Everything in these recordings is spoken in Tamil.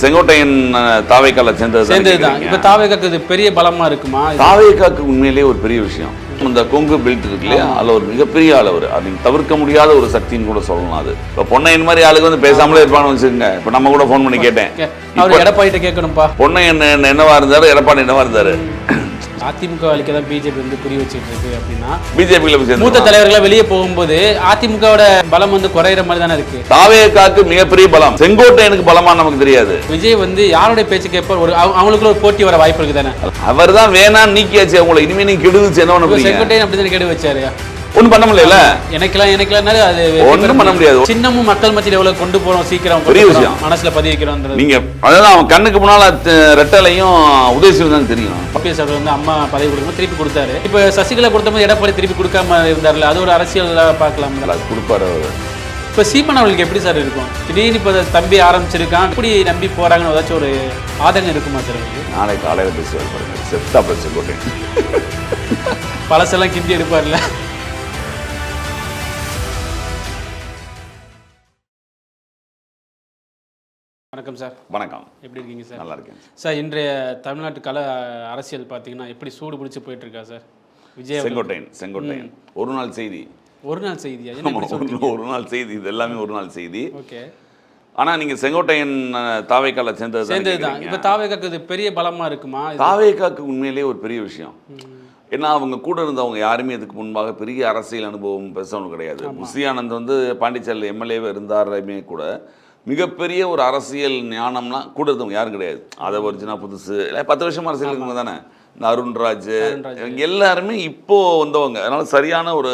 செங்கோட்டையன் தாவைக்கால சேர்ந்தது சேர்ந்ததுதான் இப்போ தாவேகாக்கு இது பெரிய பலமா இருக்குமா? தாவேக்காக்கு உண்மையிலேயே ஒரு பெரிய விஷயம். இந்த கொங்கு பெல்ட் இருக்கு இல்லையா? அதுல ஒரு மிகப்பெரிய ஆள் அவர். அது தவிர்க்க முடியாத ஒரு சக்தின்னு கூட சொல்லலாம் அது. இப்போ பொன்னையன் மாதிரி ஆளுக்கு வந்து பேசாமலே இருப்பான்னு வச்சுக்கோங்க. இப்போ நம்ம கூட ஃபோன் பண்ணி கேட்டேன். அவர் எடப்பாடிட்ட கேட்கணும்ப்பா பொன்னையன் என்ன- என்னவா இருந்தாரு எடப்பாடி என்னவா இருந்தாரு? அதிமுக அழிக்க தான் பிஜேபி வந்து குறி வச்சுட்டு இருக்கு அப்படின்னா போய் மூத்த தலைவர்களா வெளியே போகும்போது அதிமுகவோட பலம் வந்து குறையிற மாதிரி தானே இருக்கு. தாவேக்காக்கு மிகப்பெரிய பலம். செங்கோட்டையனுக்கு பலமா நமக்கு தெரியாது. விஜய் வந்து யாருடைய பேச்சு கேட்பார்? ஒரு அவ- அவங்களுக்குள்ள ஒரு போட்டி வர வாய்ப்பு இருக்கு தானே? அவர் தான் வேணாம் நீக்கியாச்சு அவங்கள. இனிமே நீங்க கெடுதுச்சு என்ன செங்கோட்டையன் அப்படி தானே கேடு வச்சாரு? ஒண்ணும் பண்ண முடியல. எனக்கெல்லாம் எனக்கெல்லாம் அது ஒண்ணும் பண்ண முடியாது. சின்னமும் மக்கள் மத்தியில் எவ்வளவு கொண்டு போறோம் சீக்கிரம் பெரிய விஷயம். மனசுல பதிய வைக்கிறோம்ன்றது நீங்க அதான் அவன் கண்ணுக்கு முன்னால ரெட்டலையும் உதயசிவம் தான் தெரியும். ஓபிஎஸ் அவர் வந்து அம்மா பதவி கொடுக்கும்போது திருப்பி கொடுத்தாரு. இப்போ சசிகலா கொடுத்தபோது எடப்பாடி திருப்பி கொடுக்காம இருந்தார்ல அது ஒரு அரசியல் பார்க்கலாம். அது கொடுப்பாரு அவரு. இப்போ சீமான் அவர்களுக்கு எப்படி சார் இருக்கும்? திடீர்னு இப்போ தம்பி ஆரம்பிச்சிருக்கான் எப்படி நம்பி போறாங்கன்னு ஏதாச்சும் ஒரு ஆதங்கம் இருக்குமா சார் உங்களுக்கு நாளை காலையில பேசுவார் பாருங்க. பேச செங்கோட்டை பழசெல்லாம் கிண்டி எடுப்பார்ல. வணக்கம் சார். வணக்கம். எப்படி இருக்கீங்க சார்? நல்லா இருக்கேன் சார். இன்றைய தமிழ்நாட்டு கல அரசியல் பார்த்தீங்கன்னா எப்படி சூடு பிடிச்சி போயிட்டு இருக்கா சார்? விஜய் செங்கோட்டையன் செங்கோட்டையன். ஒரு நாள் செய்தி. ஒரு நாள் செய்தியா? ஒரு- நாள் செய்தி இது எல்லாமே ஒரு நாள் செய்தி. ஓகே. ஆனா நீங்க செங்கோட்டையன் தாவேக்கால சேர்ந்தது சேர்ந்ததுதான் இப்போ தாவேகாக்கு இது பெரிய பலமா இருக்குமா? தாவேக்காக்கு உண்மையிலேயே ஒரு பெரிய விஷயம். ஏன்னா அவங்க கூட இருந்தவங்க யாருமே இதுக்கு முன்பாக பெரிய அரசியல் அனுபவம் பெருசவனு கிடையாது. புசி ஆனந்த் வந்து பாண்டிச்சேரியில் எம்எல்ஏவாக இருந்தாருமே கூட மிகப்பெரிய ஒரு அரசியல் ஞானம்லாம் கூட இருந்தவங்க யாரும் கிடையாது. அதை ஒரிஜினா புதுசு இல்லை பத்து வருஷம் அரசியல் இருக்கவங்க தானே? இந்த அருண்ராஜ். இவங்க எல்லாருமே இப்போ வந்தவங்க. அதனால சரியான ஒரு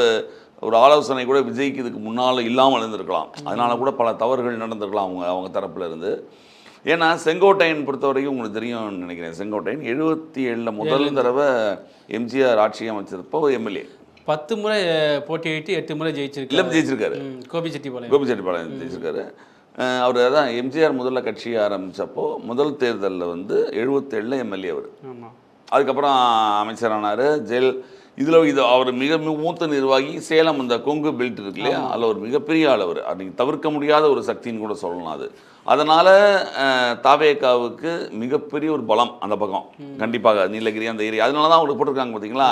ஒரு ஆலோசனை கூட விஜய்க்கு இதுக்கு முன்னால் இல்லாமல் இருந்திருக்கலாம். அதனால கூட பல தவறுகள் நடந்திருக்கலாம் அவங்க அவங்க தரப்புல இருந்து. ஏன்னா செங்கோட்டையன் பொறுத்த வரைக்கும் உங்களுக்கு தெரியும் நினைக்கிறேன். செங்கோட்டையன் எழுபத்தி ஏழில் முதல் தடவை எம்ஜிஆர் ஆட்சி அமைச்சப்போ எம்எல்ஏ. பத்து முறை போட்டியிட்டு எட்டு முறை ஜெயிச்சிருக்கு இல்லை ஜெயிச்சிருக்காரு. கோபிச்செட்டிப்பாளையம். கோபிச்செட்டிப்பாளையம் ஜெயிச்சிருக்காரு. அவர் அதான் எம்ஜிஆர் முதல்ல கட்சி ஆரம்பிச்சப்போ முதல் தேர்தலில் வந்து எழுபத்தேழில் எம்எல்ஏ அவர். அதுக்கப்புறம் அமைச்சரானார் ஜெயல் இதில் இது அவர் மிக மிக மூத்த நிர்வாகி சேலம் இந்த கொங்கு பெல்ட் இருக்கு இல்லையா? அதில் ஒரு மிகப்பெரிய அது நீங்க தவிர்க்க முடியாத ஒரு சக்தின்னு கூட சொல்லலாம் அது. அதனால் தாவேக்காவுக்கு மிகப்பெரிய ஒரு பலம் அந்த பக்கம். கண்டிப்பாக நீலகிரி அந்த ஏரியா. அதனால தான் அவங்களுக்கு போட்டிருக்காங்க பார்த்தீங்களா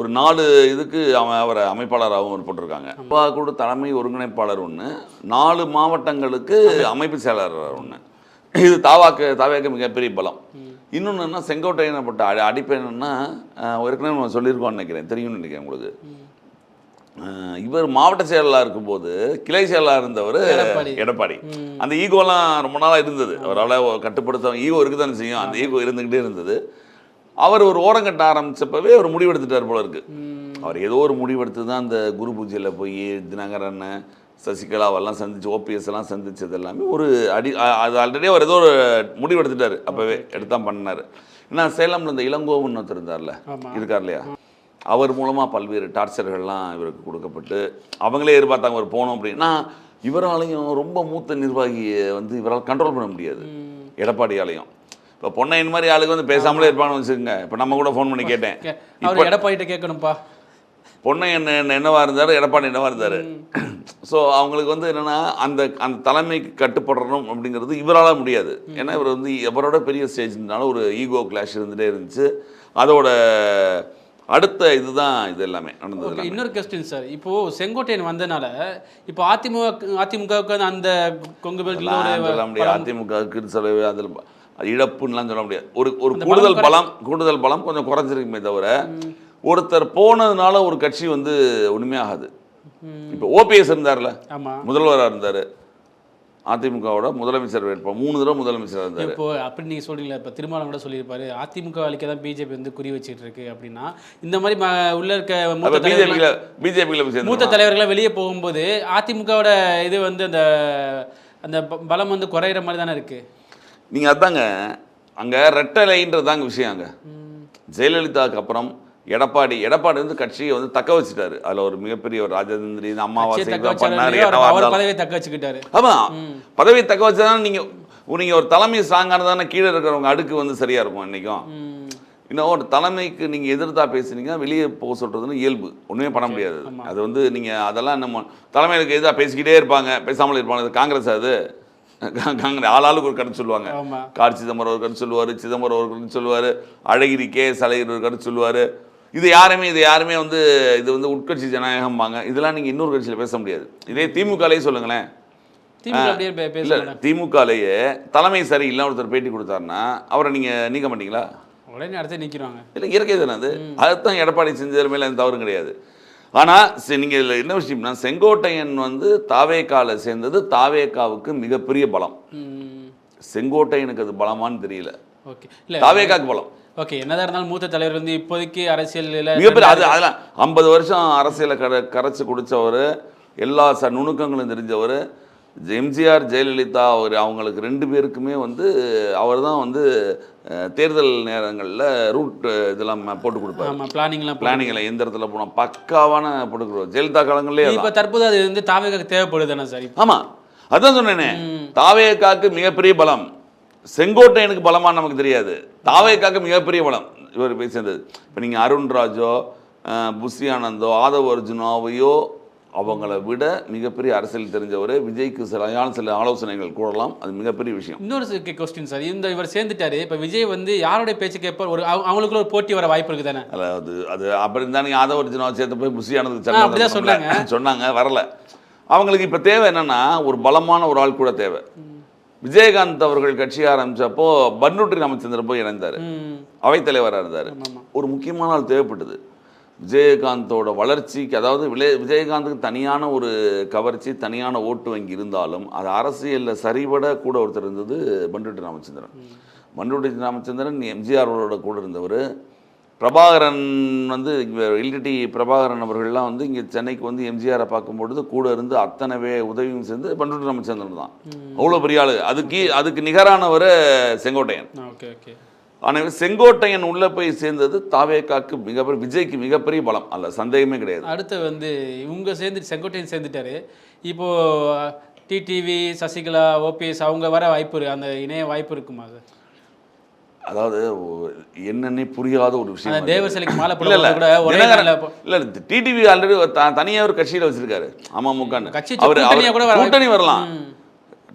ஒரு நாலு இதுக்கு அவன் அவரை அமைப்பாளராகவும் அவர் போட்டிருக்காங்க. கூட தலைமை ஒருங்கிணைப்பாளர் ஒன்று நாலு மாவட்டங்களுக்கு அமைப்பு செயலாளர் ஒன்று இது தாவாக்கு தாவேக்கு மிகப்பெரிய பலம். இன்னொன்று என்ன செங்கோட்டையனப்பட்ட அடி அடிப்பு என்னன்னா அஹ், ஏற்கனவே நம்ம சொல்லியிருக்கோம்னு நினைக்கிறேன். தெரியும்னு நினைக்கிறேன் உங்களுக்கு. இவர் மாவட்ட செயலாளர் இருக்கும்போது கிளை செயலாளர் இருந்தவர் எடப்பாடி. அந்த ஈகோலாம் ரொம்ப நாளாக இருந்தது. அவரால் கட்டுப்படுத்த ஈகோ இருக்கு தானே செய்யும் அந்த ஈகோ இருந்துக்கிட்டே இருந்தது. அவர் ஒரு ஓரங்கட்ட ஆரம்பிச்சப்பவே ஒரு முடிவெடுத்துட்டார் போல இருக்கு. அவர் ஏதோ ஒரு முடிவெடுத்து தான் அந்த குரு பூஜையில் போய் தினகரன் சசிகலாவெல்லாம் சந்திச்சு ஓபிஎஸ் எல்லாம் சந்திச்சது எல்லாமே ஒரு அடி அது ஆல்ரெடி அவர் ஏதோ ஒரு முடிவு எடுத்துட்டாரு அப்பவே எடுத்தான் பண்ணாரு. ஏன்னா சேலம்ல இந்த இளங்கோவன் ஒருத்தர் இருந்தார்ல. இருக்கார் இல்லையா? அவர் மூலமா பல்வேறு டார்ச்சர்கள்லாம் இவருக்கு கொடுக்கப்பட்டு அவங்களே எதிர்பார்த்தாங்க அவர் போகணும் அப்படின்னா இவராலையும் ரொம்ப மூத்த நிர்வாகியை வந்து இவரால் கண்ட்ரோல் பண்ண முடியாது. எடப்பாடியாலையும். இப்போ பொன்னையன் மாதிரி ஆளுக்கு வந்து பேசாமலே இருப்பான்னு வச்சுக்கோங்க. இப்போ நம்ம கூட ஃபோன் பண்ணி கேட்டேன். எடப்பாடிட்ட கேட்கணும்ப்பா பொன்னையன் என்ன என்னவா இருந்தாரு எடப்பாடி என்னவா இருந்தாரு? ஸோ அவங்களுக்கு வந்து என்னன்னா அந்த அந்த தலைமைக்கு கட்டுப்படணும் அப்படிங்கிறது இவரால முடியாது. ஏன்னா இவர் வந்து இவரோட பெரிய ஸ்டேஜ்னால ஒரு ஈகோ கிளாஷ் இருந்துட்டே இருந்துச்சு. அதோட அடுத்த இதுதான் இது எல்லாமே நடந்தது. இன்னொரு கொஸ்டின் சார் இப்போ செங்கோட்டையன் வந்தனால இப்போ அதிமுக அதிமுகவுக்கு அந்த கொங்கு சொல்ல முடியாது. அதிமுகவுக்கு சொல்லவே அதில் இழப்புன்னெலாம் சொல்ல முடியாது. ஒரு ஒரு கூடுதல் பலம் கூடுதல் பலம் கொஞ்சம் குறைஞ்சிருக்குமே தவிர ஒருத்தர் போனதுனால ஒரு கட்சி வந்து உண்மையாகாது. இப்போ ஓபிஎஸ் இருந்தார்ல? முதல்வராக இருந்தார். அதிமுகவோட முதலமைச்சர் வேட்பாளர். மூணு தடவை முதலமைச்சராக இருந்தார். இப்போ அப்படி நீங்க சொல்றீங்களா இப்போ திருமாவளவன் கூட சொல்லியிருப்பாரு அதிமுக அழிக்க தான் பிஜேபி வந்து குறி வச்சிட்டு இருக்கு அப்படின்னா இந்த மாதிரி உள்ள இருக்க மூத்த பிஜேபியில் பிஜேபியில் போய் மூத்த சேர்ந்து தலைவர்கள் வெளியே போகும்போது அதிமுகவோட இது வந்து அந்த அந்த பலம் வந்து குறையிற மாதிரி தானே இருக்கு? நீங்கள் அதாங்க அங்கே ரெட்டலைன்றது தாங்க விஷயம் அங்கே. ஜெயலலிதாவுக்கு அப்புறம் எடப்பாடி எடப்பாடி வந்து கட்சியை வந்து தக்க வச்சுட்டாரு. அதில் ஒரு மிகப்பெரிய ஒரு ராஜதந்திரி அம்மாவாசை தான் பண்ணாரு. பதவியை தக்க வச்சுக்கிட்டாரு. ஆமா. பதவியை தக்க வச்சாதான் நீங்க நீங்க ஒரு தலைமை ஸ்ட்ராங்கானதானே கீழே இருக்கிறவங்க அடுக்கு வந்து சரியா இருக்கும் இன்னைக்கும் ம். இன்னும் ஒரு தலைமைக்கு நீங்க எதிர்த்தா பேசுனீங்கன்னா வெளியே போக சொல்றதுன்னு இயல்பு. ஒண்ணுமே பண்ண முடியாது. அது வந்து நீங்க அதெல்லாம் நம்ம தலைமைக்கு எதிராக பேசிக்கிட்டே இருப்பாங்க. பேசாமல் இருப்பாங்க. இது காங்கிரஸ் அது. காங்கிரஸ் ஆளாளுக்கு ஒரு கருத்து சொல்லுவாங்க. கார் சிதம்பரம் ஒரு கருத்து சொல்லுவார் சிதம்பரம் ஒரு கருத்து சொல்லுவார் அழகிரி கே அழகிரி ஒரு கருத்து சொல்லுவார். இது யாருமே இது யாருமே வந்து இது வந்து உட்கட்சி ஜனநாயகம்பாங்க. இதெல்லாம் நீங்கள் இன்னொரு கட்சியில் பேச முடியாது. இதே திமுகலேயே சொல்லுங்களேன். இல்லை திமுகலேயே தலைமை சரியில்லை ஒருத்தர் பேட்டி கொடுத்தாருன்னா அவரை நீங்கள் நீக்க மாட்டீங்களா? உடனே அடுத்து நிற்கிறாங்க இல்லை இயற்கை தானே அது? அதுதான் எடப்பாடி செஞ்சது மேலே எந்த தவறும் கிடையாது. ஆனால் நீங்கள் என்ன விஷயம்னா செங்கோட்டையன் வந்து தாவேக்கால சேர்ந்தது தாவேக்காவுக்கு மிகப்பெரிய பலம். செங்கோட்டையனுக்கு அது பலமான்னு தெரியல. ஓகே. இல்லை தாவேக்காக்கு பலம். ஓகே என்னதான் இருந்தாலும் மூத்த தலைவர் வந்து இப்போதைக்கு அரசியலில் மிகப்பெரிய அது அதெல்லாம் ஐம்பது வருஷம் அரசியலை கர கரைச்சி குடித்தவர் எல்லா ச நுணுக்கங்களும் தெரிஞ்சவர் எம்ஜிஆர் ஜெயலலிதா அவர் அவங்களுக்கு ரெண்டு பேருக்குமே வந்து அவர் தான் வந்து தேர்தல் நேரங்களில் ரூட் இதெல்லாம் போட்டு கொடுப்பாரு. ஆமா பிளானிங்லாம் பிளானிங்கில் எந்த இடத்துல போனோம். பக்காவான போட்டு கொடுப்பாரு ஜெயலலிதா காலங்களே இப்போ தற்போது அது வந்து தாவேக தேவைப்படுது தானே சார் ஆமாம் அதான் சொன்னேனே. தாவேக்காக்கு மிகப்பெரிய பலம். செங்கோட்டையனுக்கு பலமா நமக்கு தெரியாது. தாவேக்காக்கு மிகப்பெரிய பலம். இவர் போய் சேர்ந்தது இப்போ நீங்கள் அருண்ராஜோ அஹ், புஷி ஆனந்தோ ஆதவ அர்ஜுனாவையோ அவங்கள விட மிகப்பெரிய அரசியல் தெரிஞ்சவர் விஜய்க்கு சரியான சில ஆலோசனைகள் கூடலாம் அது மிகப்பெரிய விஷயம். இன்னொரு கொஸ்டின் சார். இந்த இவர் சேர்ந்துட்டாரு. இப்போ விஜய் வந்து யாருடைய பேச்சு கேட்பார்? ஒரு அவங்க- அவங்களுக்குள்ள ஒரு போட்டி வர வாய்ப்பு இருக்குது தானே? அதாவது அது அப்புறம் இருந்தாலும் ஆதவ அர்ஜுனாவை சேர்த்து போய் புஷி ஆனதுக்கு ஆ, அப்படிதான் சொன்னாங்க. சொன்னாங்க. வரல. அவங்களுக்கு இப்போ தேவை என்னன்னா ஒரு பலமான ஒரு ஆள் கூட தேவை. விஜயகாந்த் அவர்கள் கட்சி ஆரம்பிச்சப்போ பன்ருட்டி ராமச்சந்திரன் போய் இணைந்தார். அவைத்தலைவராக இருந்தார். ஒரு முக்கியமான ஆள் தேவைப்பட்டது. விஜயகாந்தோட வளர்ச்சிக்கு அதாவது விலே விஜயகாந்துக்கு தனியான ஒரு கவர்ச்சி தனியான ஓட்டு வங்கி இருந்தாலும் அது அரசியலில் சரிபட கூட ஒருத்தர் இருந்தது பண்ருட்டி ராமச்சந்திரன் பண்ருட்டி ராமச்சந்திரன் எம்ஜிஆரோட கூட இருந்தவர். பிரபாகரன் வந்து எல்டிடி பிரபாகரன் அவர்கள்லாம் வந்து இங்கே சென்னைக்கு வந்து எம்ஜிஆரை பார்க்கும்பொழுது கூட இருந்து அத்தனைவே உதவியும் சேர்ந்து பண்ருட்டி ராமச்சந்திரன் தான். அவ்வளோ பெரிய ஆளு. அதுக்கு அதுக்கு நிகரானவர் செங்கோட்டையன். Okay okay. ஆனால் செங்கோட்டையன் உள்ள போய் சேர்ந்தது தாவேக்காக்கு மிகப்பெரிய விஜய்க்கு மிகப்பெரிய பலம். அல்ல சந்தேகமே கிடையாது. அடுத்து வந்து இவங்க சேர்ந்து செங்கோட்டையன் சேர்ந்துட்டாரு. இப்போ டிடிவி சசிகலா ஓபிஎஸ் அவங்க வர வாய்ப்பு இருக்கு அந்த இணைய வாய்ப்பு இருக்குமா அது? அதாவது என்னன்னே புரியாத ஒரு விஷயம். தேவர் சிலைக்கு மாலை இல்ல இல்ல டிடிவி ஆல்ரெடி தனியா ஒரு கட்சியில வச்சிருக்காரு அமமுகன்னு. அவர் கூட்டணி வரலாம்.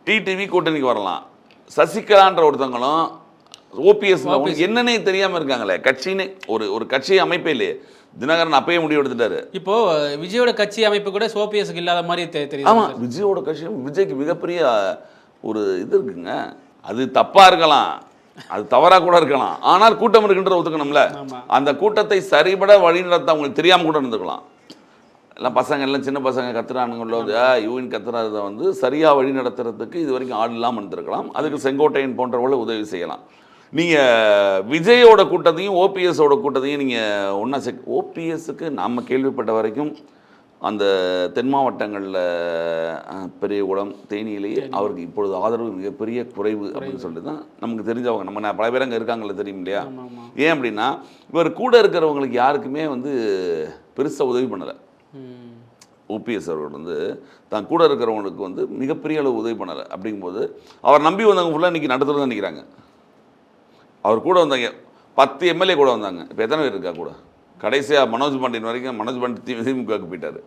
டிடிவி கூட்டணிக்கு வரலாம். சசிகலான்ற ஒருத்தவங்களும் ஓபிஎஸ் என்னன்னே தெரியாம இருக்காங்களே கட்சின்னு ஒரு ஒரு கட்சி அமைப்பே இல்லையே. தினகரன் அப்பயே முடிவு எடுத்துட்டாரு. இப்போ விஜயோட கட்சி அமைப்பு கூட ஓபிஎஸ்க்கு இல்லாத மாதிரி தெ- தெரியுது. ஆமா விஜயோட கட்சி விஜய்க்கு மிகப்பெரிய ஒரு இது இருக்குங்க. அது தப்பா இருக்கலாம். அது தவறா கூட இருக்கலாம். ஆனால் கூட்டம் இருக்குன்ற ஒத்துக்கணும்ல அந்த கூட்டத்தை சரிபட வழிநடத்த அவங்களுக்கு தெரியாம கூட இருந்துக்கலாம். எல்லாம் பசங்க எல்லாம் சின்ன பசங்க கத்துறானுங்களோ யூவின் கத்துறத வந்து சரியா வழி நடத்துறதுக்கு இது வரைக்கும் ஆள் இல்லாமல் இருந்திருக்கலாம். அதுக்கு செங்கோட்டையன் போன்றவங்களை உதவி செய்யலாம். நீங்க விஜயோட கூட்டத்தையும் ஓபிஎஸோட கூட்டத்தையும் நீங்க ஒன்றா செக் ஓபிஎஸ்க்கு நம்ம கேள்விப்பட்ட வரைக்கும் அந்த தென் மாவட்டங்களில் பெரியகுளம் தேனியிலேயே அவருக்கு இப்பொழுது ஆதரவு மிகப்பெரிய குறைவு அப்படின்னு சொல்லிட்டு தான் நமக்கு தெரிஞ்சவங்க நம்ம பல பேர் அங்கே இருக்காங்கல்ல தெரியும் இல்லையா? ஏன் அப்படின்னா இவர் கூட இருக்கிறவங்களுக்கு யாருக்குமே வந்து பெருசாக உதவி பண்ணலை. ஓபிஎஸ் அவர்கள் வந்து தான் கூட இருக்கிறவங்களுக்கு வந்து மிகப்பெரிய அளவு உதவி பண்ணலை. அப்படிங்கும்போது அவர் நம்பி வந்தவங்க ஃபுல்லாக இன்றைக்கி நடுத்தர தான் நிற்கிறாங்க அவர் கூட வந்தாங்க. பத்து எம்எல்ஏ கூட வந்தாங்க. இப்போ எத்தனை பேர் இருக்கா கூட? கடைசியாக மனோஜ் பாண்டியன் வரைக்கும் மனோஜ் பாண்டியன் திமுகவுக்கு போயிட்டார்.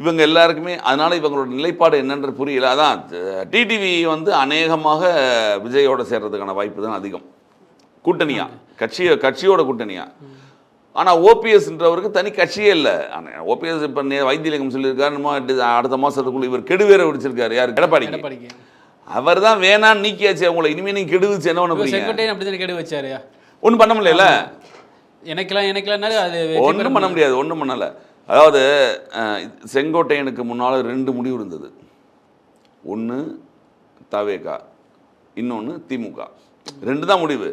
இவங்க எல்லாருக்குமே அதனால் இவங்களோட நிலைப்பாடு என்னன்ற புரியல. அதான் டிடிவி வந்து அநேகமாக விஜயோட சேர்றதுக்கான வாய்ப்பு தான் அதிகம். கூட்டணியா? கட்சிய கட்சியோட கூட்டணியா? ஆனால் ஓபிஎஸ்ன்றவருக்கு தனி கட்சியே இல்லை. ஓபிஎஸ் இப்போ வைத்தியலிங்கம் சொல்லியிருக்காரு அடுத்த மாதத்துக்குள்ள இவர் கெடுவேற விடிச்சிருக்காரு யார்? எடப்பாடி. அவர் தான் வேணான்னு நீக்கியாச்சு. அவங்கள இனிமேல் நீங்கள் கெடுவிச்சு என்ன பண்ண போறீங்க? ஒன்றும் பண்ண முடியல எனக்கெல்லாம் எனக்கெல்லாம் அது ஒன்றும் பண்ண முடியாது. ஒன்றும் பண்ணலை. அதாவது அஹ், செங்கோட்டையனுக்கு முன்னால் ரெண்டு முடிவு இருந்தது. ஒன்று தவேகா இன்னொன்று திமுக. ரெண்டு தான் முடிவு.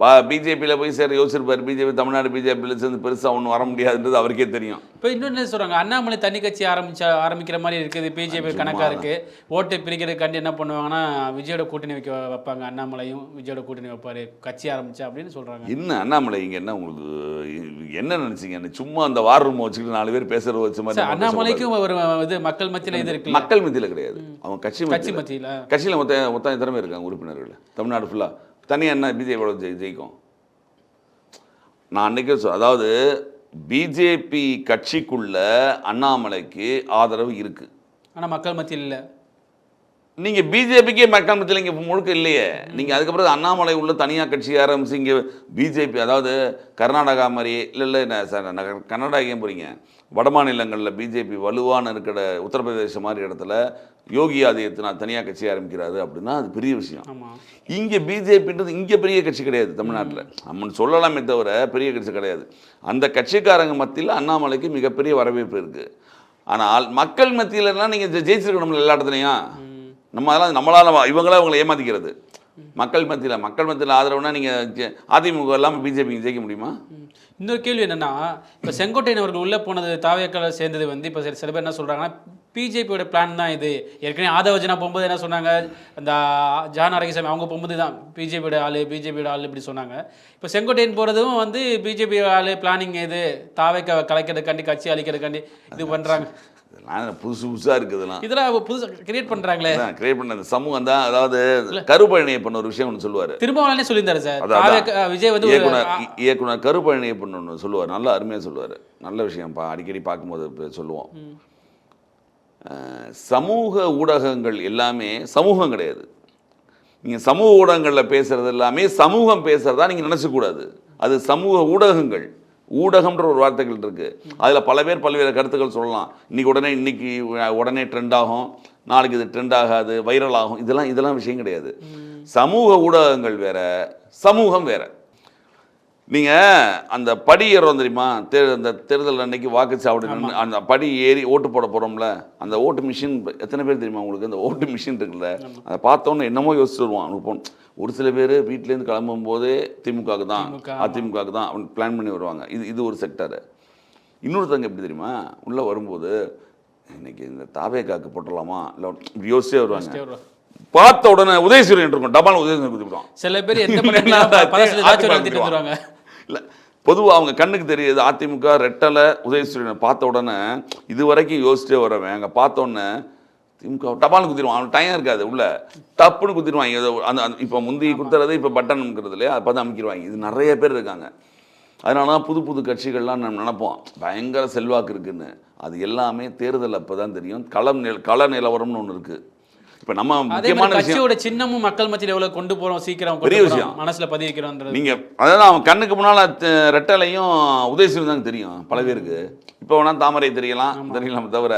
பா பிஜேபியில் போய் சேர யோசிச்சிருப்பார். பிஜேபி தமிழ்நாடு பிஜேபியில் சேர்ந்து பெருசாக ஒன்றும் வர முடியாதுன்றது அவருக்கே தெரியும். இப்போ இன்னொன்று சொல்றாங்க? அண்ணாமலை தனி கட்சி ஆரம்பிச்சா ஆரம்பிக்கிற மாதிரி இருக்குது. பிஜேபி கணக்கா இருக்கு. ஓட்டு பிரிக்கிறதுக்காண்டி என்ன பண்ணுவாங்கன்னா விஜயோட கூட்டணி வைக்க வைப்பாங்க. அண்ணாமலையும் விஜயோட கூட்டணி வைப்பாரு. கட்சி ஆரம்பிச்சா அப்படின்னு சொல்றாங்க. என்ன அண்ணாமலை? இங்கே என்ன உங்களுக்கு என்ன நினச்சிங்க? என்ன சும்மா அந்த வார் ரூம் வச்சுக்கிட்டு நாலு பேர் பேசுகிற வச்ச மாதிரி. அண்ணாமலைக்கும் ஒரு இது மக்கள் மத்தியில இது இருக்குல்ல? மக்கள் மத்தியில் கிடையாது. அவன் கட்சி கட்சி மத்தியில். கட்சியில் மொத்தம் மொத்தம் எத்தனை இருக்காங்க உறுப்பினர்கள்? தமிழ்நாடு ஃபுல்லாக தனியாக என்ன பிஜேபியோட ஜெய் ஜெயிக்கும்? நான் அன்றைக்கே சொ அதாவது பிஜேபி கட்சிக்குள்ள அண்ணாமலைக்கு ஆதரவு இருக்குது ஆனால் மக்கள் மத்தியில் இல்லை. நீங்க பிஜேபிக்கே மக்கள் மத்தியில் இங்கே முழுக்க இல்லையே. நீங்க அதுக்கப்புறம் அண்ணாமலை உள்ள தனியாக கட்சி ஆரம்பிச்சு இங்கே பிஜேபி அதாவது கர்நாடகா மாதிரி இல்லை இல்லை ஏன் போறீங்க? வட மாநிலங்களில் பிஜேபி வலுவான இருக்கிற உத்தரப்பிரதேசம் மாதிரி இடத்துல யோகி ஆதித்யநாத் தனியாக கட்சி ஆரம்பிக்கிறாரு அப்படின்னா அது பெரிய விஷயம். இங்கே பிஜேபின்றது இங்கே பெரிய கட்சி கிடையாது தமிழ்நாட்டில். நம்மன்னு சொல்லலாமே தவிர பெரிய கட்சி கிடையாது. அந்த கட்சிக்காரங்க மத்தியில் அண்ணாமலைக்கு மிகப்பெரிய வரவேற்பு இருக்குது ஆனால் மக்கள் மத்தியிலலாம் நீங்கள் ஜெயிச்சிருக்கணும்ல எல்லா இடத்துலையும். நம்ம அதெல்லாம் நம்மளால் இவங்களா அவங்களை ஏமாத்திக்கிறது. மக்கள் மத்தியில் மக்கள் மத்தியில் ஆதரவுனா நீங்கள் அதிமுக இல்லாமல் பிஜேபி ஜெயிக்க முடியுமா? இன்னொரு கேள்வி என்னன்னா இப்போ செங்கோட்டையன் அவர்கள் உள்ளே போனது தாவேக்கால சேர்ந்தது வந்து இப்போ சில பேர் என்ன சொல்கிறாங்கன்னா பிஜேபியோட பிளான் தான் இது. ஏற்கனவே ஆதவஜனா போகும்போது என்ன சொன்னாங்க? அந்த ஜான் அரகிசாமி அவங்க போகும்போது தான் பிஜேபியோட ஆளு பிஜேபியோட ஆளு இப்படி சொன்னாங்க. இப்போ செங்கோட்டையன் போகிறதும் வந்து பிஜேபி ஆளு பிளானிங் இது. தாவேக்க கலைக்கிறதுக்காண்டி கட்சி அழிக்கிறதுக்காண்டி இது பண்ணுறாங்க இதெல்லாம் புதுசு புதுசாக இருக்குதுலாம் இதெல்லாம். புதுசாக கிரியேட் பண்ணுறாங்களே கிரியேட் பண்ண சமூகம் தான் அதாவது கருப்பழனியப்பன் ஒரு விஷயம் ஒன்று சொல்லுவார். திருமாவளவனே சொல்லியிருந்தாரு சார். விஜய் வந்து இயக்குனர் இயக்குனர் கருப்பழனியப்பன் ஒன்று சொல்லுவார். நல்லா அருமையாக சொல்லுவார். நல்ல விஷயம் பா அடிக்கடி பார்க்கும்போது சொல்லுவோம். சமூக ஊடகங்கள் எல்லாமே சமூகம் கிடையாது. நீங்கள் சமூக ஊடகங்களில் பேசுறது எல்லாமே சமூகம் பேசுறதா நீங்கள் நினச்சக்கூடாது அது சமூக ஊடகங்கள். ஊடகம்ன்ற ஒரு வார்த்தைகள் இருக்கு. அதில் பல பேர் பல்வேறு கருத்துக்கள் சொல்லலாம். இன்னைக்கு உடனே இன்னைக்கு உடனே ட்ரெண்ட் ஆகும். நாளைக்கு இது ட்ரெண்ட் ஆகாது வைரல் ஆகும். இதெல்லாம் இதெல்லாம் விஷயம் கிடையாது. சமூக ஊடகங்கள் வேற சமூகம் வேற. நீங்க அந்த படி ஏறுறோம் தெரியுமா? தே அந்த தேர்தல் அன்னைக்கு வாக்குச்சாவடி அந்த படி ஏறி ஓட்டு போட போறோம்ல அந்த ஓட்டு மிஷின் எத்தனை பேர் தெரியுமா உங்களுக்கு? அந்த ஓட்டு மிஷின் இருக்குல்ல அதை பார்த்தோன்னே என்னமோ யோசிச்சு வருவான். அனுப்போம் ஒரு சில பேர் வீட்டிலேருந்து கிளம்பும் போதே திமுகவுக்கு தான் திமுக, அதிமுகவுக்கு தான் அப்படின்னு பிளான் பண்ணி வருவாங்க. இது இது ஒரு செக்டர் இன்னொருத்தவங்க எப்படி தெரியுமா? உள்ளே வரும்போது இன்னைக்கு இந்த தாவேக்காக்கு போட்டுடலாமா? இல்லை இப்படி யோசிச்சே வருவாங்க. பார்த்த உடனே உதயசூரியன் இருக்கும் டபால் உதயசூரியன் குதிப்பான் சில பேர் எந்த இல்லை பொதுவாக அவங்க கண்ணுக்கு தெரியுது அதிமுக ரெட்டலை உதயசூரியனை பார்த்த உடனே இது வரைக்கும் யோசிச்சே வரவன் அங்கே பார்த்த உடனே திமுக டபால் குத்திடுவான். அவனுக்கு டைம் இருக்காது உள்ள. டப்புன்னு குத்திடுவாங்க அந்த இப்போ முந்தி குத்துறது இப்போ பட்டன் அமுக்கிறது இல்லையா? அதை பார்த்து அமைக்கிடுவாங்க. இது நிறைய பேர் இருக்காங்க. அதனால தான் புது புது கட்சிகள்லாம் நம்ம நினைப்போம். பயங்கர செல்வாக்கு இருக்குன்னு. அது எல்லாமே தேர்தல் அப்போ தான் தெரியும். களம் நில கள நிலவரம்னு ஒன்று இருக்குது இப்போ நம்ம முக்கியமான கட்சியோட சின்னமும் மக்கள் மத்தியில் எவ்வளவு கொண்டு போறோம் சீக்கிரம் பெரிய விஷயம். மனசுல பதிவிக்கிறோன்றது. நீங்க அதாவது அவன் கண்ணுக்கு முன்னால ரெட்டலையும் உதயசூரியன் தான் தெரியும் பல பேருக்கு. இப்போ வேணா தாமரை தெரியலாம் தெரியலாம் தவிர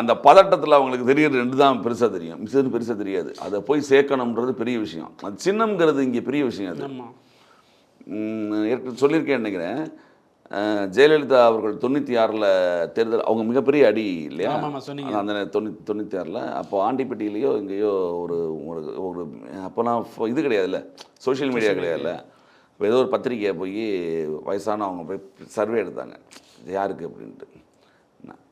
அந்த பதட்டத்தில் அவங்களுக்கு தெரியறது ரெண்டு தான் பெருசா தெரியும். மிச்சது பெருசா தெரியாது. அதை போய் சேர்க்கணுன்றது பெரிய விஷயம். அது சின்னம்ங்கிறது இங்கே பெரிய விஷயம் அது. ஏற்கனவே சொல்லியிருக்கேன் நினைக்கிறேன். ஜெயலலிதா அவர்கள் தொண்ணூற்றி ஆறில் தேர்தல் அவங்க மிகப்பெரிய அடி இல்லையா. அந்த தொண்ணூற்றி தொண்ணூற்றி ஆறில் அப்போ ஆண்டிப்பட்டியிலையோ எங்கேயோ ஒரு ஒரு ஒரு அப்போலாம் இது கிடையாதுல்ல. சோஷியல் மீடியா கிடையாதுல்ல. ஏதோ ஒரு பத்திரிக்கையை போய் வயசானவங்க போய் சர்வே எடுத்தாங்க. யாருக்கு அப்படின்ட்டு.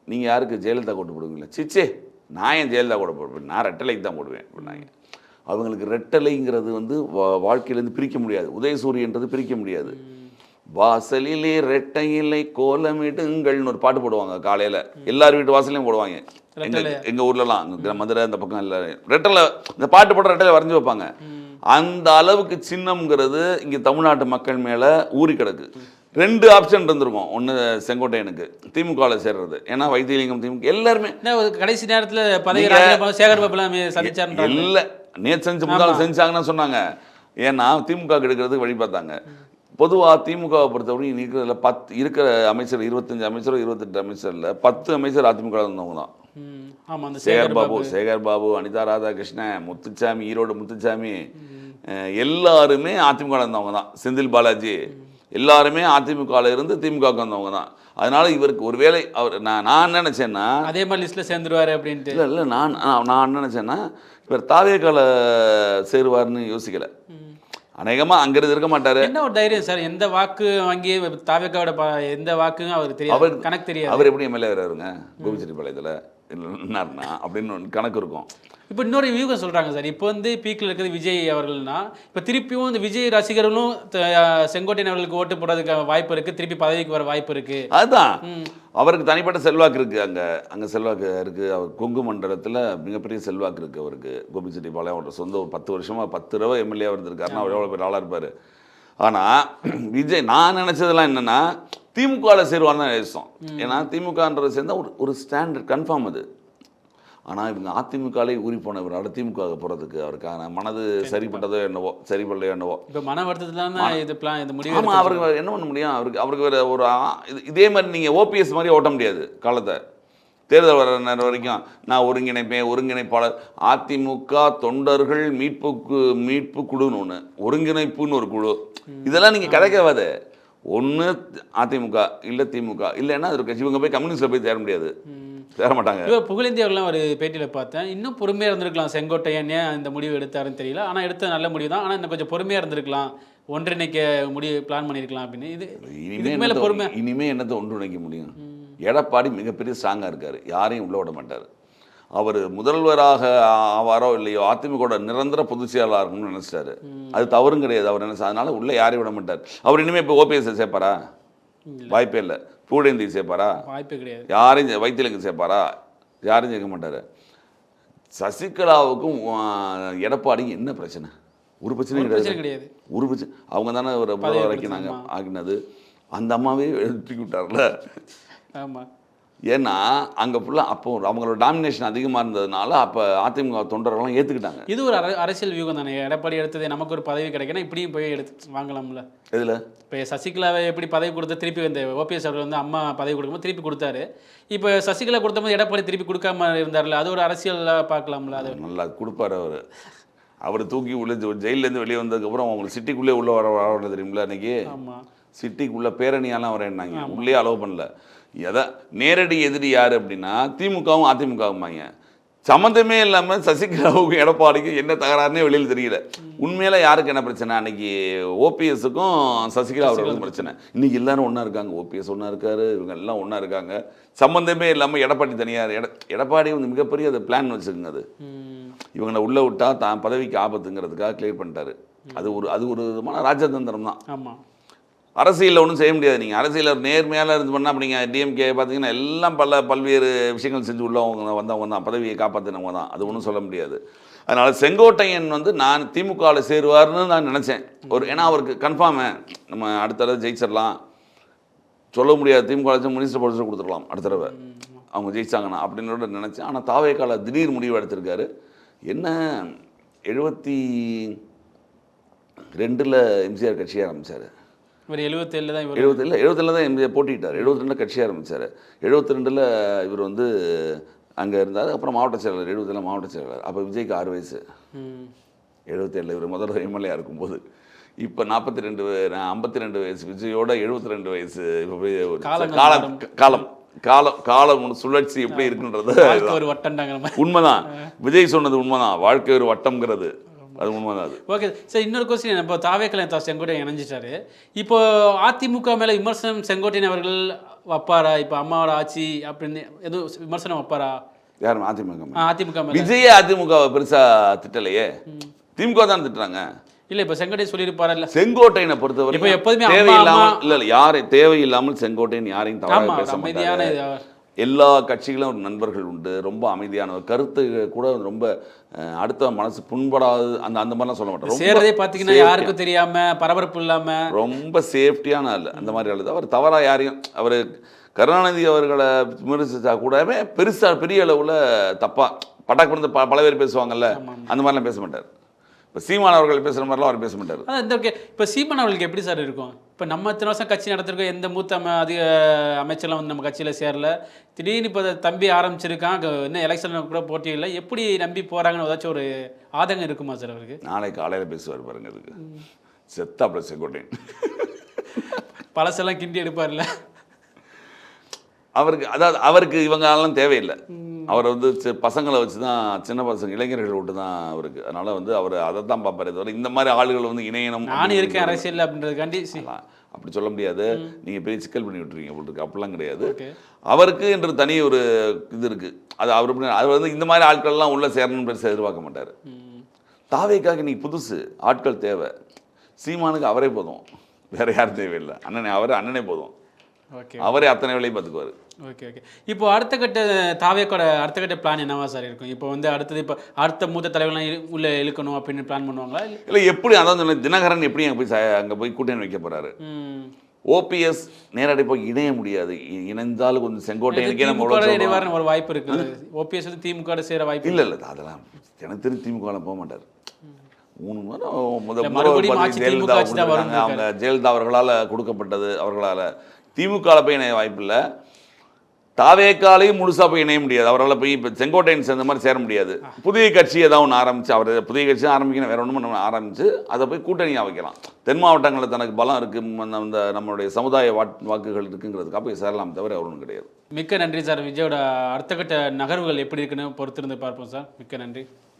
நீங்கள் யாருக்கு ஜெயலலிதா கொண்டு போடுவீங்களா? சிச்சே நான் ஏன் ஜெயலலிதா கூட போடுவேன் நான் ரெட்டலைக்கு தான் போடுவேன் அப்படின்னாங்க. அவங்களுக்கு ரெட்டலைங்கிறது வந்து வா- வாழ்க்கையிலேருந்து பிரிக்க முடியாது. உதயசூரியன்றது பிரிக்க முடியாது. வாசலிலே ரெட்டையிலை கோலமிடுங்கள்னு ஒரு பாட்டு போடுவாங்க காலையில். எல்லார் வீட்டு வாசலையும் போடுவாங்க. எங்க ஊர்லலாம் அங்க மதுரை அந்த பக்கம் இல்லை. ரெட்டலை இந்த பாட்டு போட்ட ரெட்டலை வரைஞ்சி வைப்பாங்க. அந்த அளவுக்கு சின்னம்ங்கிறது இங்க தமிழ்நாட்டு மக்கள் மேல ஊறி கிடக்கு. ரெண்டு ஆப்ஷன் இருந்திருக்கும். ஒன்று செங்கோட்டையனுக்கு திமுகவில் சேர்றது. ஏன்னா வைத்தியலிங்கம் திமுக எல்லாருமே கடைசி நேரத்துல பதவி சேகர் பாபுலாம் சந்திச்சாருன்றாங்க. இல்லை நேற்று செஞ்சு முந்தாள் செஞ்சாங்கன்னு சொன்னாங்க. ஏன்னா திமுக எடுக்கிறதுக்கு வழி பார்த்தாங்க பொதுவாக திமுகவை பொறுத்தவரை இருக்கிறதுல பத்து இருக்கிற அமைச்சர் இருபத்தஞ்சு அமைச்சர் இருபத்தெட்டு அமைச்சர்ல பத்து அமைச்சர் அதிமுக இருந்தவங்க தான். சேகர் பாபு சேகர் பாபு அனிதா ராதாகிருஷ்ணன் முத்துச்சாமி ஈரோடு முத்துச்சாமி எல்லாருமே அதிமுக இருந்தவங்க தான். செந்தில் பாலாஜி. எல்லாருமே அதிமுகவில் இருந்து திமுகவுக்கு வந்தவங்க தான். அதனால இவருக்கு ஒருவேளை அவர் நான் நான் என்ன நினைச்சேன்னா அதே மாதிரி லிஸ்ட்ல சேர்ந்துருவாரு அப்படின்ட்டு. இல்லை இல்லை நான் நான் நினச்சேன்னா இவர் தாவேக்கால சேருவார்னு யோசிக்கல. அநேகமாக அங்கிருந்து இருக்க மாட்டார். என்ன ஒரு தைரியம் சார்? எந்த வாக்கு வாங்கி தாவேக்காவோட எந்த வாக்குன்னு அவருக்கு தெரியாது. அவர் கணக்கு தெரியாது. அவர் எப்படி எம்எல்ஏ வராருங்க கோபிச்செட்டிப்பாளையத்தில். என்னாருன்னா அப்படின்னு கணக்கு இருக்கும். இப்போ இன்னொரு வியூகம் சொல்றாங்க சார். இப்போ வந்து பீக்கில் இருக்கிறது விஜய் அவர்கள்னா இப்போ திருப்பியும் இந்த விஜய் ரசிகர்களும் செங்கோட்டையன் அவர்களுக்கு ஓட்டு போடுறதுக்கு வாய்ப்பு இருக்கு. திருப்பி பதவிக்கு வர வாய்ப்பு இருக்கு. அதுதான். அவருக்கு தனிப்பட்ட செல்வாக்கு இருக்கு அங்க. அங்க செல்வாக்கு இருக்கு. அவர் கொங்கு மண்டலத்துல மிகப்பெரிய செல்வாக்கு இருக்கு அவருக்கு. கோபிச்செட்டிப்பாளையம் அவரோட சொந்த ஒரு பத்து வருஷமா பத்து தடவை எம்எல்ஏ இருந்திருக்காருன்னா அவர் எவ்வளோ பெரிய ஆளா இருப்பாரு. ஆனா விஜய் நான் நினைச்சதெல்லாம் என்னன்னா திமுகவில் சேருவார்னு தான் நினைச்சோம் ஏன்னா திமுகன்றது சேர்ந்தா ஒரு ஒரு ஸ்டாண்டர்ட் கன்ஃபார்ம் அது. ஆனால் இவங்க அதிமுகலே ஊறி போனவர். அடுத்த திமுக போகிறதுக்கு அவருக்கான மனது சரிப்பட்டதோ என்னவோ சரிப்படலையோ என்னவோ. இப்போ மன வருத்தத்தில் இது பிளான் ஆமாம் எடுத்து- அவருக்கு என்ன பண்ண முடியும்? அவருக்கு அவருக்கு வேற ஒரு இது இதே மாதிரி நீங்கள் ஓபிஎஸ் மாதிரி ஓட்ட முடியாது காலத்தை. தேர்தல் வர நேரம் வரைக்கும் நான் ஒருங்கிணைப்பேன் ஒருங்கிணைப்பாளர். அதிமுக தொண்டர்கள் மீட்புக்கு மீட்பு குழுன்னு ஒன்று ஒருங்கிணைப்புன்னு ஒரு குழு. இதெல்லாம் நீங்கள் கிடைக்காது ஒன்று அதிமுக இல்லை திமுக இல்லைன்னா அது கட்சி. இவங்க போய் கம்யூனிஸ்டில் போய் சேர முடியாது. சேர மாட்டாங்க இப்போ புகழேந்தி அவர்லாம் ஒரு பேட்டியில் பார்த்தேன். இன்னும் பொறுமையாக இருந்திருக்கலாம் செங்கோட்டையன். ஏன் இந்த முடிவு எடுத்தாருன்னு தெரியல. ஆனால் எடுத்த நல்ல முடிவு தான் ஆனால் இன்னும் கொஞ்சம் பொறுமையாக இருந்திருக்கலாம். ஒன்றிணைக்க முடிவு பிளான் பண்ணியிருக்கலாம் அப்படின்னு. இது இனிமே இதுக்கு மேலே என்னத்த- பொறுமை. இனிமே என்னத்தை ஒன்றிணைக்க முடியும்? எடப்பாடி மிகப்பெரிய ஸ்ட்ராங்காக இருக்கார். யாரையும் உள்ள விட மாட்டார். அவர் முதல்வராக ஆவாரோ இல்லையோ அதிமுக நிரந்தர பொதுச் செயலாளர் நினைச்சிட்டாரு. அது தவறும் கிடையாது. அவர் நினைச்சு அதனால உள்ள யாரையும் விட மாட்டார். அவர் இனிமே இப்போ ஓபிஎஸ் சேர்ப்பாரா? வாய்ப்பே இல்லை. பூடேந்தி சேர்ப்பாரா? வாய்ப்பே கிடையாது. யாரையும் வைத்திலிங்கம் சேர்ப்பாரா? யாரையும் சேர்க்க மாட்டார். சசிகலாவுக்கும் எடப்பாடிக்கும் என்ன பிரச்சனை? ஒரு பிரச்சனையும் கிடையாது. ஒரு பிரச்சனை. அவங்க தானே ஒரு ஆக்கினாங்க ஆக்கினது. அந்த அம்மாவே தூக்கி விட்டார்ல. ஆமாம் ஏன்னா அங்கே ஃபுல்லாக அப்போ அவங்களோட டாமினேஷன் அதிகமாக இருந்ததுனால அப்போ அதிமுக தொண்டர்கள்லாம் ஏற்றுக்கிட்டாங்க இது ஒரு அர- அரசியல் வியூகம் தானே. எடப்பாடி எடுத்தது நமக்கு ஒரு பதவி கிடைக்கணும் இப்படியும் போய் எடுத்து வாங்கலாம்ல. இதில் இப்போ சசிகலாவை எப்படி பதவி கொடுத்து திருப்பி இந்த ஓபிஎஸ் அவர் வந்து அம்மா பதவி கொடுக்கும்போது திருப்பி கொடுத்தாரு. இப்போ சசிகலா கொடுத்தபோது எடப்பாடி திருப்பி கொடுக்காம இருந்தார்ல அது ஒரு அரசியலாக பார்க்கலாம்ல அது. நல்லா கொடுப்பாரு அவர். அவர் தூக்கி உள்ள ஜெயிலேருந்து வெளியே வந்ததுக்கப்புறம் அவங்களுக்கு சிட்டிக்குள்ளே உள்ள வர வர தெரியுமில்ல அன்னைக்கு? சிட்டிக்குள்ள பேரணியாலாம் வரேன்னாங்க. உள்ளே அலோவ் பண்ணல. எதை? நேரடி எதிரி யார் அப்படின்னா திமுகவும் அதிமுகவுமாங்க சம்மந்தமே இல்லாமல் சசிகலாவுக்கும் எடப்பாடிக்கும் என்ன தகராறுனே வெளியில் தெரியல. உண்மையில யாருக்கு என்ன பிரச்சனை? அன்னைக்கு ஓபிஎஸ்க்கும் சசிகலா அவர்களுக்கும் பிரச்சனை. இன்னைக்கு எல்லாரும் ஒன்றா இருக்காங்க. ஓபிஎஸ் ஒன்றா இருக்காரு இவங்க எல்லாம் ஒன்றா இருக்காங்க. சம்மந்தமே இல்லாமல் எடப்பாடி தனியார் எட எடப்பாடி வந்து மிகப்பெரிய அது பிளான் வச்சுருங்க அது. இவங்களை உள்ளே விட்டா தான் பதவிக்கு ஆபத்துங்கிறதுக்காக கிளியர் பண்ணிட்டாரு. அது ஒரு அது ஒரு விதமான ராஜதந்திரம் தான் ஆமாம் அரசியலில் ஒன்றும் செய்ய முடியாது நீங்கள் அரசியலில் நேர்மையால் இருந்து பண்ணால் அப்படிங்க டிஎம்கே பார்த்தீங்கன்னா எல்லாம் பல பல்வேறு விஷயங்கள் செஞ்சு உள்ளவங்க வந்தவங்க தான். பதவியை காப்பாற்றினவங்க தான். அது ஒன்றும் சொல்ல முடியாது. அதனால் செங்கோட்டையன் வந்து நான் திமுகவில் சேருவார்னு நான் நினச்சேன். ஒரு ஏன்னா அவருக்கு கன்ஃபார்மு நம்ம அடுத்த தடவை ஜெயிச்சிடலாம். சொல்ல முடியாது. திமுக மினிஸ்டர் பொலிசர் கொடுத்துடலாம் அடுத்த தடவை. அவங்க ஜெயிச்சாங்கண்ணா அப்படின்னு நினச்சேன். ஆனால் தாவேக்கால திடீர் முடிவு எடுத்திருக்காரு. என்ன எழுபத்தி ரெண்டில் எம்ஜிஆர் கட்சியை ஆரம்பிச்சார். இவர் எழுபத்தேழில் தான் இவர் எழுபத்தி இல்லை எழுபத்தில தான் எம்ஜிஆர் போட்டிட்டார் எழுபத்தி ரெண்டில் கட்சி ஆரம்பித்தார் எழுபத்தி ரெண்டில் இவர் வந்து அங்கே இருந்தார். அப்புறம் மாவட்ட செயலாளர் எழுபத்தில் மாவட்ட செயலாளர். அப்போ விஜய்க்கு ஆறு வயசு. எழுபத்தேழில் இவர் முதல்வர் எம்எல்ஏ இருக்கும்போது. இப்போ நாற்பத்தி ரெண்டு ஐம்பத்தி ரெண்டு வயசு விஜயோட எழுபத்தி ரெண்டு வயசு. இப்போ காலம் காலம் காலம் காலம் சுழற்சி எப்படி இருக்குன்றது உண்மைதான். விஜய் சொன்னது உண்மைதான். வாழ்க்கை ஒரு வட்டம்ங்கிறது. அது உண்மைதான் அது. ஓகே சார் இன்னொரு கொஸ்டின் இப்போ தாவேக்கலை செங்கோட்டையன் இணைஞ்சிட்டாரு. இப்போ அதிமுக மேலே விமர்சனம் செங்கோட்டையன் அவர்கள் வைப்பாரா? இப்போ அம்மாவோட ஆட்சி அப்படின்னு எதுவும் விமர்சனம் வைப்பாரா? யாரும் அதிமுக அதிமுக விஜய் அதிமுகவை பெருசா திட்டலையே. திமுக தான் திட்டுறாங்க. இல்லை இப்போ செங்கோட்டையன் சொல்லியிருப்பாரல்ல செங்கோட்டையனை பொறுத்தவரை இப்ப எப்போதுமே அம்மா, தேவையில்லாமல் இல்ல இல்ல யாரை தேவையில்லாமல் செங்கோட்டையன் யாரையும் தவறாக பேச இது. எல்லா கட்சிகளும் நண்பர்கள் உண்டு. ரொம்ப அமைதியானவர். கருத்து கூட ரொம்ப அடுத்த மனசு புண்படாது அந்த அந்த மாதிரிலாம் சொல்ல ரொம்ப சேர்றதே பார்த்தீங்கன்னா யாருக்கும் தெரியாம பரபரப்பு இல்லாம. ரொம்ப சேஃப்டியான ஆள் அந்த மாதிரி ஆள் அவர் தவறாக யாரையும் அவர் கருணாநிதி அவர்களை விமர்சிச்சா கூடவே பெருசா பெரிய அளவுல தப்பா பட்டாக்கு வந்து பல பேர் பேசுவாங்கல்ல அந்த மாதிரிலாம் பேச மாட்டார். இப்போ சீமான் அவர்கள் பேசுகிற மாதிரிலாம் அவர் பேச மாட்டார். இந்த ஓகே இப்போ சீமான் அவர்களுக்கு எப்படி சார் இருக்கும்? இப்போ நம்ம இத்தனை வருஷம் கட்சி நடத்திருக்கோம் எந்த மூத்த அம அதிக அமைச்சர்லாம் வந்து நம்ம கட்சியில் சேரல. திடீர்னு இப்போ தம்பி ஆரம்பிச்சிருக்கான் இன்னும் எலெக்ஷன் கூட போட்டி இல்லை. எப்படி நம்பி போகிறாங்கன்னு ஏதாச்சும் ஒரு ஆதங்கம் இருக்குமா சார் அவருக்கு? நாளை காலையில் பேசுவார் பாருங்க அதுக்கு. செத்தாப்புல செங்கோட்டையன் பழசெல்லாம் கிண்டி எடுப்பார்ல அவருக்கு அதாவது அவருக்கு இவங்க எல்லாம் தேவையில்லை அவர் வந்து பசங்களை வச்சு தான் சின்ன பசங்க இளைஞர்கள் விட்டு தான் அவருக்கு. அதனால வந்து அவர் அதை தான் பார்ப்பாரு தவிர இந்த மாதிரி ஆளுகள் வந்து இணையணும் நானும் இருக்கேன் அரசியல் அப்படின்றதுக்காண்டி அப்படி சொல்ல முடியாது. நீங்கள் பெரிய சிக்கல் பண்ணி விட்டுருவீங்க உங்களுக்கு அப்படிலாம் கிடையாது. அவருக்கு என்று தனி ஒரு இது இருக்குது அது அவர் அவர் வந்து இந்த மாதிரி ஆட்கள்லாம் உள்ளே சேரணும்னு பெருசாக எதிர்பார்க்க மாட்டார். தாவேக்காக நீ புதுசு. ஆட்கள் தேவை. சீமானுக்கு அவரே போதும். வேற யாரும் தேவையில்லை. அண்ணனே அவரே அண்ணனே போதும். அவரே அத்தனை வேலையும் பார்த்துக்குவார். Okay okay. இப்போ அடுத்த கட்ட தாவேக்கோட அடுத்த கட்ட பிளான் என்னவா சார் இருக்கும்? இப்போ வந்து அடுத்தது இப்போ அடுத்த மூத்த தலைவர்லாம் உள்ள இழுக்கணும் அப்படின்னு பிளான் பண்ணுவாங்களா? இல்லை எப்படி அதான் சொன்னேன் தினகரன் எப்படி அங்கே போய் அங்கே போய் கூட்டணி வைக்க போறாரு? ம். ஓபிஎஸ் நேரடி போய் இணைய முடியாது. இணைந்தாலும் கொஞ்சம் செங்கோட்டையனுக்கே நம்ம. ஒரு வாய்ப்பு இருக்கு ஓபிஎஸ் வந்து திமுக சேர வாய்ப்பு இல்ல இல்ல அதெல்லாம் எனக்கு தெரிஞ்சு திமுக போக மாட்டார். மூணு முதல் ஆட்சி ஜெயலலிதா அவங்க ஜெயலலிதா அவர்களால் கொடுக்கப்பட்டது அவர்களால். திமுக போய் இணைய வாய்ப்பில்லை. தாவேக்காலையும் முழுசா போய் இணைய முடியாது. அவரால் போய் இப்போ செங்கோட்டையன் சேர்ந்த மாதிரி சேர முடியாது. புதிய கட்சி ஏதாவது ஒன்று ஆரம்பிச்சு அவர் புதிய கட்சி ஆரம்பிக்கணும் வேற ஒன்றும் நம்ம ஆரம்பிச்சு அதை போய் கூட்டணியாக வைக்கலாம். தென் மாவட்டங்களில் தனக்கு பலம் இருக்கு அந்த நம்மளுடைய சமுதாய வாக்குகள் இருக்குங்கிறதுக்காக போய் சேரலாம் தவிர அவர் ஒன்றும் கிடையாது. மிக்க நன்றி சார். விஜயோட அடுத்த கட்ட நகர்வுகள் எப்படி இருக்குன்னு பொறுத்திருந்து பார்ப்போம் சார். மிக்க நன்றி.